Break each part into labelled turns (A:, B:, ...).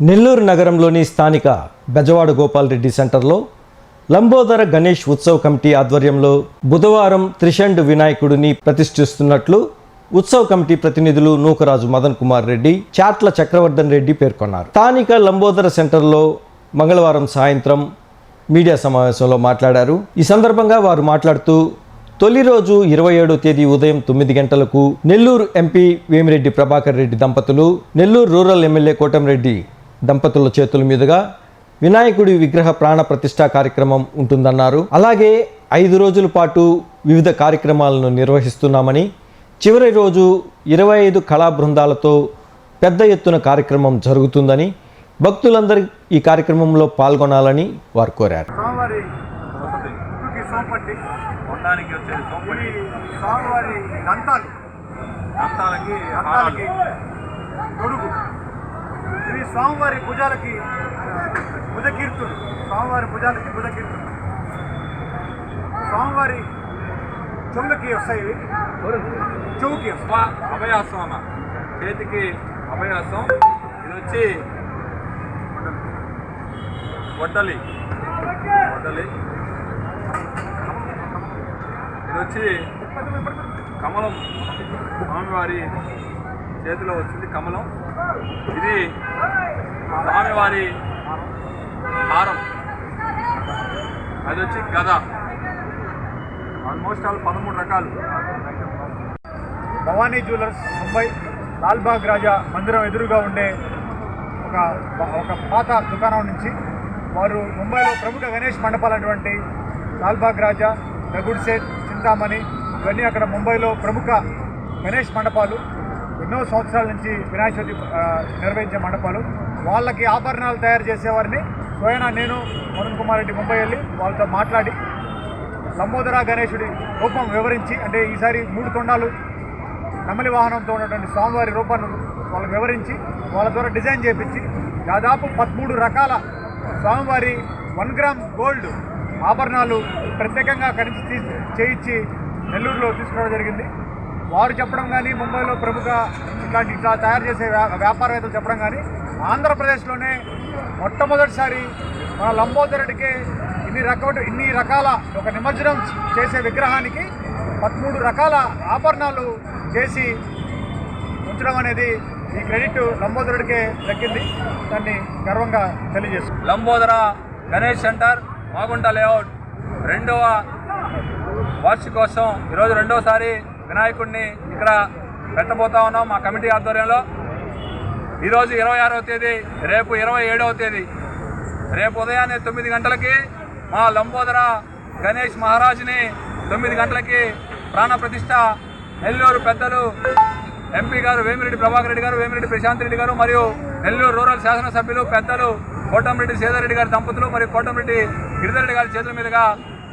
A: నెల్లూరు నగరంలోని స్థానిక బెజవాడ గోపాల్రెడ్డి సెంటర్లో లంబోదర గణేష్ ఉత్సవ్ కమిటీ ఆధ్వర్యంలో బుధవారం త్రిషండ్ వినాయకుడిని ప్రతిష్ఠిస్తున్నట్లు ఉత్సవ్ కమిటీ ప్రతినిధులు నూకరాజు మదన్ కుమార్ రెడ్డి చాట్ల చక్రవర్ధన్ రెడ్డి పేర్కొన్నారు. స్థానిక లంబోదర సెంటర్లో మంగళవారం సాయంత్రం మీడియా సమావేశంలో మాట్లాడారు. ఈ సందర్భంగా వారు మాట్లాడుతూ తొలి రోజు ఇరవై ఏడో తేదీ ఉదయం తొమ్మిది గంటలకు నెల్లూరు ఎంపీ వేమిరెడ్డి ప్రభాకర్ రెడ్డి దంపతులు నెల్లూరు రూరల్ ఎమ్మెల్యే కోటంరెడ్డి దంపతుల చేతుల మీదుగా వినాయకుడి విగ్రహ ప్రాణ ప్రతిష్ఠా కార్యక్రమం ఉంటుందన్నారు. అలాగే ఐదు రోజుల పాటు వివిధ కార్యక్రమాలను నిర్వహిస్తున్నామని చివరి రోజు ఇరవై ఐదు కళా బృందాలతో పెద్ద ఎత్తున కార్యక్రమం జరుగుతుందని భక్తులందరూ ఈ కార్యక్రమంలో పాల్గొనాలని వారు కోరారు.
B: స్వామివారి స్వామివారి దంతాలు
C: దంతాలకి
B: స్వామివారి భుజాలకి భుజకీర్తులు స్వామివారి భుజాలకి భుజకీర్తులు స్వామివారి చెవులకి వస్తాయి చెవుకి
C: అభయాసం అన్న చేతికి అభయాసం. ఇది వచ్చి వడ్డలి. వడ్డలి. ఇది వచ్చి కమలం. స్వామివారి చేతిలో వచ్చింది కమలం. ఇది స్వామివారి హారం. అది వచ్చి గద. ఆల్మోస్ట్ ఆల్ పదమూడు రకాలు.
B: భవానీ జ్యువెలర్స్ ముంబై లాల్బాగ్ రాజా మందిరం ఎదురుగా ఉండే ఒక ఒక పాత దుకాణం నుంచి వారు ముంబైలో ప్రముఖ గణేష్ మండపాలటువంటి లాల్బాగ్ రాజా దగుడ్సేట్ చింతామణి ఇవన్నీ అక్కడ ముంబైలో ప్రముఖ గణేష్ మండపాలు. ఎన్నో సంవత్సరాల నుంచి వినాయక చవితి నిర్వహించే మండపాలు. వాళ్ళకి ఆభరణాలు తయారు చేసేవారిని స్వయనా నేను మదన్ కుమార్ రెడ్డి ముంబై వెళ్ళి వాళ్ళతో మాట్లాడి లంబోదర గణేశుడి రూపం వివరించి అంటే ఈసారి మూడు తొండాలు నెమలి వాహనంతో ఉన్నటువంటి స్వామివారి రూపాన్ని వాళ్ళకు వివరించి వాళ్ళ ద్వారా డిజైన్ చేపించి దాదాపు పదమూడు రకాల స్వామివారి వన్ గ్రామ్ గోల్డ్ ఆభరణాలు ప్రత్యేకంగా అక్కడి తీ చేయించి నెల్లూరులో తీసుకురావడం జరిగింది. వారు చెప్పడం కానీ ముంబైలో ప్రముఖ ఇట్లాంటి ఇట్లా తయారు చేసే వ్యా- వ్యాపారవేత్తలు చెప్పడం కానీ ఆంధ్రప్రదేశ్లోనే మొట్టమొదటిసారి మన లంబోదరుడికి ఇన్ని రకమైన ఇన్ని రకాల ఒక నిమజ్జనం చేసే విగ్రహానికి పదమూడు రకాల ఆభరణాలు చేసి ఉంచడం అనేది ఈ క్రెడిట్ లంబోదరుడికే దక్కింది. దాన్ని గర్వంగా తెలియజేస్తుంది
C: లంబోదర గణేష్ సెంటర్ మాగుంట లేఅవుట్ రెండవ వార్షికోత్సవం. ఈరోజు రెండోసారి వినాయకుడిని ఇక్కడ పెట్టబోతా ఉన్నాం మా కమిటీ ఆధ్వర్యంలో. ఈరోజు ఇరవై ఆరవ తేదీ రేపు ఇరవై ఏడవ తేదీ. రేపు ఉదయాన్నే తొమ్మిది గంటలకి మా లంబోదర గణేష్ మహారాజుని తొమ్మిది గంటలకి ప్రాణప్రతిష్ట నెల్లూరు పెద్దలు ఎంపీ గారు వేమిరెడ్డి ప్రభాకర్ రెడ్డి గారు వేమిరెడ్డి ప్రశాంత్ రెడ్డి గారు మరియు నెల్లూరు రూరల్ శాసనసభ్యులు పెద్దలు కోటంరెడ్డి సేదరెడ్డి గారి దంపతులు మరియు కోటంరెడ్డి గిరిధరెడ్డి గారి చేతుల మీదుగా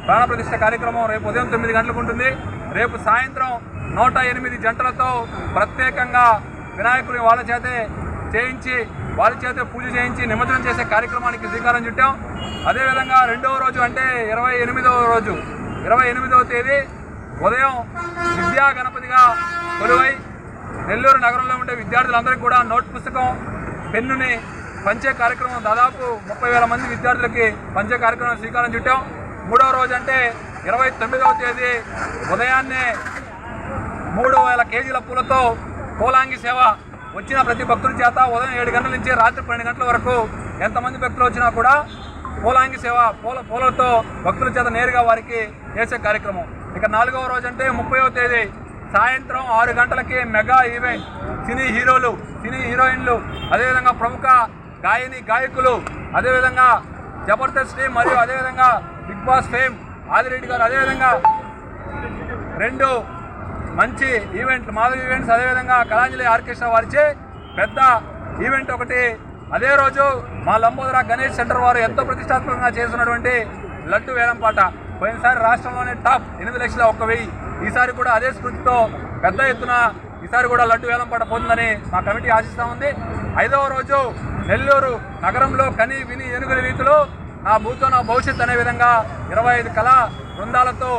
C: ప్రాణప్రతిష్ట కార్యక్రమం రేపు ఉదయం తొమ్మిది గంటలకు ఉంటుంది. రేపు సాయంత్రం నూట ఎనిమిది జంటలతో ప్రత్యేకంగా వినాయకుని వాళ్ళ చేతే చేయించి వాళ్ళ చేత పూజ చేయించి నిమజ్జనం చేసే కార్యక్రమానికి శ్రీకారం చుట్టాం. అదేవిధంగా రెండవ రోజు అంటే ఇరవై ఎనిమిదవ రోజు ఇరవై ఎనిమిదవ తేదీ ఉదయం విద్యా గణపతిగా కొలువై నెల్లూరు నగరంలో ఉండే విద్యార్థులందరికీ కూడా నోట్ పుస్తకం పెన్నుని పంచే కార్యక్రమం దాదాపు ముప్పై వేల మంది విద్యార్థులకి పంచే కార్యక్రమం శ్రీకారం చుట్టాం. మూడవ రోజు అంటే ఇరవై తొమ్మిదవ తేదీ ఉదయాన్నే మూడు వేల కేజీల పూలతో పూలాంగి సేవ వచ్చిన ప్రతి భక్తుల చేత ఉదయం ఏడు గంటల నుంచి రాత్రి పన్నెండు గంటల వరకు ఎంతమంది భక్తులు వచ్చినా కూడా పూలాంగి సేవ పూల పూలతో భక్తుల చేత నేరుగా వారికి చేసే కార్యక్రమం. ఇక నాలుగవ రోజు అంటే ముప్పైవ తేదీ సాయంత్రం ఆరు గంటలకి మెగా ఈవెంట్. సినీ హీరోలు సినీ హీరోయిన్లు అదేవిధంగా ప్రముఖ గాయని గాయకులు అదేవిధంగా జబర్దస్త్ టీం మరియు అదేవిధంగా బిగ్ బాస్ ఫేమ్ ఆదిరెడ్డి గారు అదేవిధంగా రెండు మంచి ఈవెంట్లు మాధవ్ ఈవెంట్స్ అదేవిధంగా కళాంజలి ఆర్కెస్ట్రా వారిచే పెద్ద ఈవెంట్ ఒకటి. అదే రోజు మా లంబోదర గణేష్ సెంటర్ వారు ఎంతో ప్రతిష్టాత్మకంగా చేస్తున్నటువంటి లడ్డు వేలంపాట పోయినసారి రాష్ట్రంలోనే టాప్ ఎనిమిది లక్షల ఒక్క వెయ్యి. ఈసారి కూడా అదే స్ఫూర్తితో పెద్ద ఎత్తున ఈసారి కూడా లడ్డు వేలంపాట పోతుందని మా కమిటీ ఆశిస్తూ ఉంది. ఐదవ రోజు నెల్లూరు నగరంలో కని విని ఏనుగుల రీతిలో నా భూతో నా భవిష్యత్ అనే విధంగా ఇరవై ఐదు కళా బృందాలతో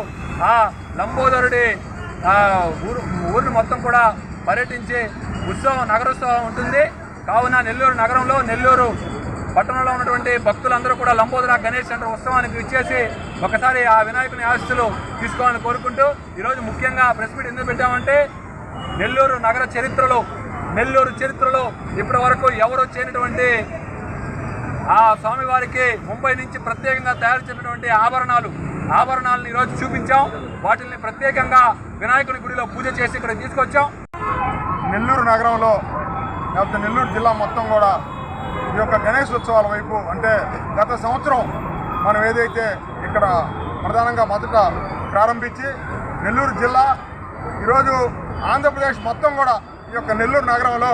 C: ఆ లంబోదరుడి ఊరు ఊరిని మొత్తం కూడా పర్యటించి ఉత్సవం నగరోత్సవం ఉంటుంది. కావున నెల్లూరు నగరంలో నెల్లూరు పట్టణంలో ఉన్నటువంటి భక్తులందరూ కూడా లంబోదర గణేష్ సెంటర్ ఉత్సవానికి ఇచ్చేసి ఒకసారి ఆ వినాయకుని ఆశీస్సులు తీసుకోవాలని కోరుకుంటూ ఈరోజు ముఖ్యంగా ప్రెస్ మీట్ ఎందుకు పెట్టామంటే నెల్లూరు నగర చరిత్రలో నెల్లూరు చరిత్రలో ఇప్పటి వరకు ఎవరు చేయనటువంటి ఆ స్వామివారికి ముంబై నుంచి ప్రత్యేకంగా తయారు చేసినటువంటి ఆభరణాలు. ఆభరణాలను ఈరోజు చూపించాం. వాటిని ప్రత్యేకంగా వినాయకుడి గుడిలో పూజ చేసి ఇక్కడ తీసుకొచ్చాం.
D: నెల్లూరు నగరంలో లేకపోతే నెల్లూరు జిల్లా మొత్తం కూడా ఈ యొక్క గణేష్ ఉత్సవాల వైపు అంటే గత సంవత్సరం మనం ఏదైతే ఇక్కడ ప్రధానంగా మొదట ప్రారంభించి నెల్లూరు జిల్లా ఈరోజు ఆంధ్రప్రదేశ్ మొత్తం కూడా ఈ యొక్క నెల్లూరు నగరంలో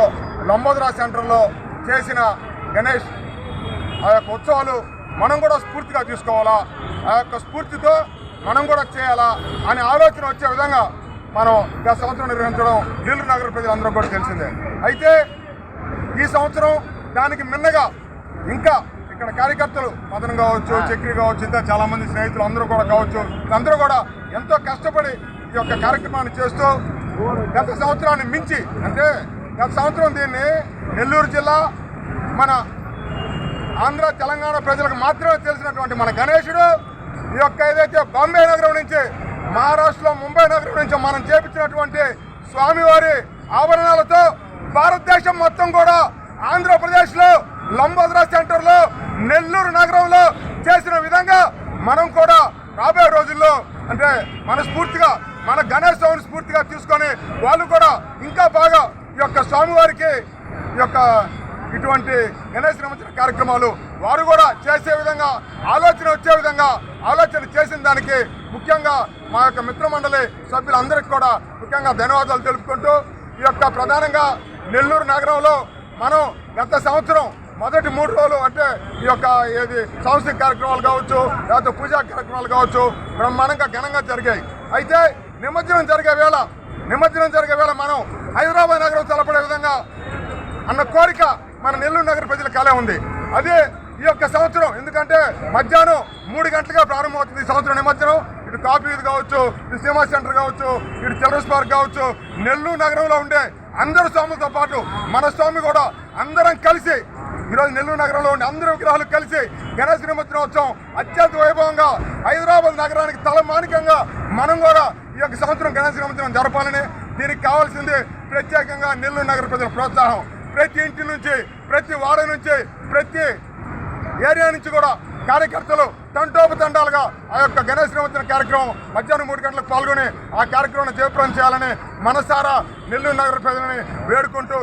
D: లంబోదరా సెంటర్లో చేసిన గణేష్ ఆ యొక్క ఉత్సవాలు మనం కూడా స్ఫూర్తిగా తీసుకోవాలా ఆ యొక్క స్ఫూర్తితో మనం కూడా చేయాలా అనే ఆలోచన వచ్చే విధంగా మనం గత సంవత్సరం నిర్వహించడం నెల్లూరు నగర ప్రజలందరూ కూడా తెలిసిందే. అయితే ఈ సంవత్సరం దానికి మిన్నగా ఇంకా ఇక్కడ కార్యకర్తలు మదన్ కావచ్చు చక్రి కావచ్చు ఇంకా చాలా మంది స్నేహితులు అందరూ కూడా కావచ్చు అందరూ కూడా ఎంతో కష్టపడి ఈ యొక్క కార్యక్రమాన్ని చేస్తూ గత సంవత్సరాన్ని మించి అంటే గత సంవత్సరం దీన్ని నెల్లూరు జిల్లా మన ఆంధ్ర తెలంగాణ ప్రజలకు మాత్రమే తెలిసినటువంటి మన గణేశుడు ఈ యొక్క ఏదైతే బాంబే నగరం నుంచి మహారాష్ట్రలో ముంబై నగరం నుంచి మనం చేపించినటువంటి స్వామివారి ఆభరణాలతో భారతదేశం మొత్తం కూడా ఆంధ్రప్రదేశ్లో లంబోదరా సెంటర్లో నెల్లూరు నగరంలో చేసిన విధంగా మనం కూడా రాబోయే రోజుల్లో అంటే మనస్ఫూర్తిగా మన గణేష్ స్ఫూర్తిగా తీసుకొని వాళ్ళు కూడా ఇంకా బాగా ఈ యొక్క స్వామివారికి ఈ యొక్క ఇటువంటి గణేష్ నిమజ్జన కార్యక్రమాలు వారు కూడా చేసే విధంగా ఆలోచన వచ్చే విధంగా ఆలోచన చేసిన దానికి ముఖ్యంగా మా యొక్క మిత్రమండలి సభ్యులందరికీ కూడా ముఖ్యంగా ధన్యవాదాలు తెలుపుకుంటూ ఈ యొక్క ప్రధానంగా నెల్లూరు నగరంలో మనం గత సంవత్సరం మొదటి మూడు రోజులు అంటే ఈ యొక్క ఏది సాంస్కృతిక కార్యక్రమాలు కావచ్చు లేకపోతే పూజా కార్యక్రమాలు కావచ్చు బ్రహ్మాండంగా ఘనంగా జరిగాయి. అయితే నిమజ్జనం జరిగే వేళ నిమజ్జనం జరిగే వేళ మనం హైదరాబాద్ నగరం తలపడే విధంగా అన్న కోరిక మన నెల్లూరు నగర ప్రజల కళ ఉంది. అదే ఈ యొక్క సంవత్సరం ఎందుకంటే మధ్యాహ్నం మూడు గంటలుగా ప్రారంభమవుతుంది ఈ సంవత్సరం నిమజ్జనం. ఇటు కాఫీ వీధి కావచ్చు ఇటు సినిమా సెంటర్ కావచ్చు ఇటు చిల్డ్రన్స్ పార్క్ కావచ్చు నెల్లూరు నగరంలో ఉండే అందరు స్వాములతో పాటు మన స్వామి కూడా అందరం కలిసి ఈరోజు నెల్లూరు నగరంలో ఉండే అందరు విగ్రహాలు కలిసి గణేశ నిమజ్జనోత్సవం అత్యంత వైభవంగా హైదరాబాద్ నగరానికి తలమానికంగా మనం కూడా ఈ యొక్క సంవత్సరం గణేష్ నిమజ్జనం జరపాలని దీనికి కావాల్సింది ప్రత్యేకంగా నెల్లూరు నగర ప్రజల ప్రోత్సాహం. ప్రతి ఇంటి నుంచి ప్రతి వాడ నుంచి ప్రతి ఏరియా నుంచి కూడా కార్యకర్తలు తండోపతండాలుగా ఆ యొక్క గణేష్ నిమజ్జన కార్యక్రమం మధ్యాహ్నం మూడు గంటలకు పాల్గొని ఆ కార్యక్రమాన్ని జయప్రదం చేయాలని మనసారా నెల్లూరు నగర ప్రజలని వేడుకుంటూ